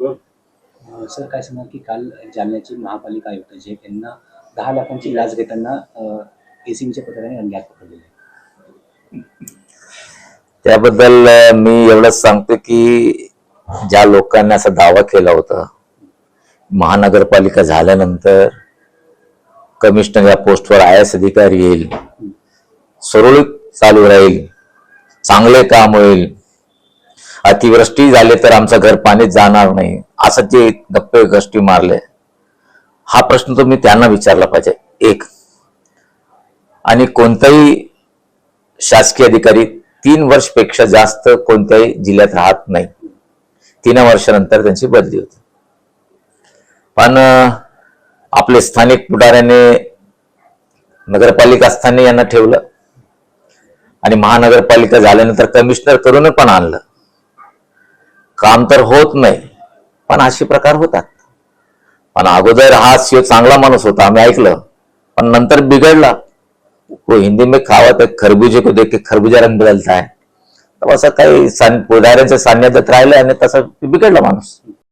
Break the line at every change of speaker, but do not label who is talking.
अं, sir काय सांगा की काल जालन्याचे महापालिका आयुक्त जे यांना दहा लाखांची लाच घेताना एसीबीच्या पथकाने रंग्यात पकडलेले.
त्याबद्दल अ, मी एवढंच सांगतो की ज्या लोकांनी असा दावा केला होता महानगरपालिका झाल्यानंतर कमिशनर या पोस्टवर आय एस अधिकारी येईल सुरळीत चालू राहील चांगले काम होईल अतिवृष्टी झाली तर आमचं घर पाण्यात जाणार नाही. असं जे गप्पे गोष्टी मारले हा प्रश्न तुम्ही त्यांना विचारला पाहिजे. एक. आणि कोणताही शासकीय अधिकारी तीन वर्षपेक्षा जास्त कोणत्याही जिल्ह्यात राहत नाही. तीन वर्षानंतर त्यांची बदली होती. पण आपले स्थानिक पुढाऱ्याने नगरपालिका स्थानी यांना ठेवलं. आणि महानगरपालिका झाल्यानंतर कमिशनर करून पण आणलं. काम तर होत नाही पण असे प्रकार होतात. पण अगोदर हा शिव चांगला माणूस होता आम्ही ऐकलं. पण नंतर बिघडला. वो हिंदी में खावत है खरबूजे को देख के खरबूजा रंग बदलता है. तर असं काही सान- पुढाऱ्यांच्या सान्निध्यात राहिलं आणि तसा बिघडला माणूस.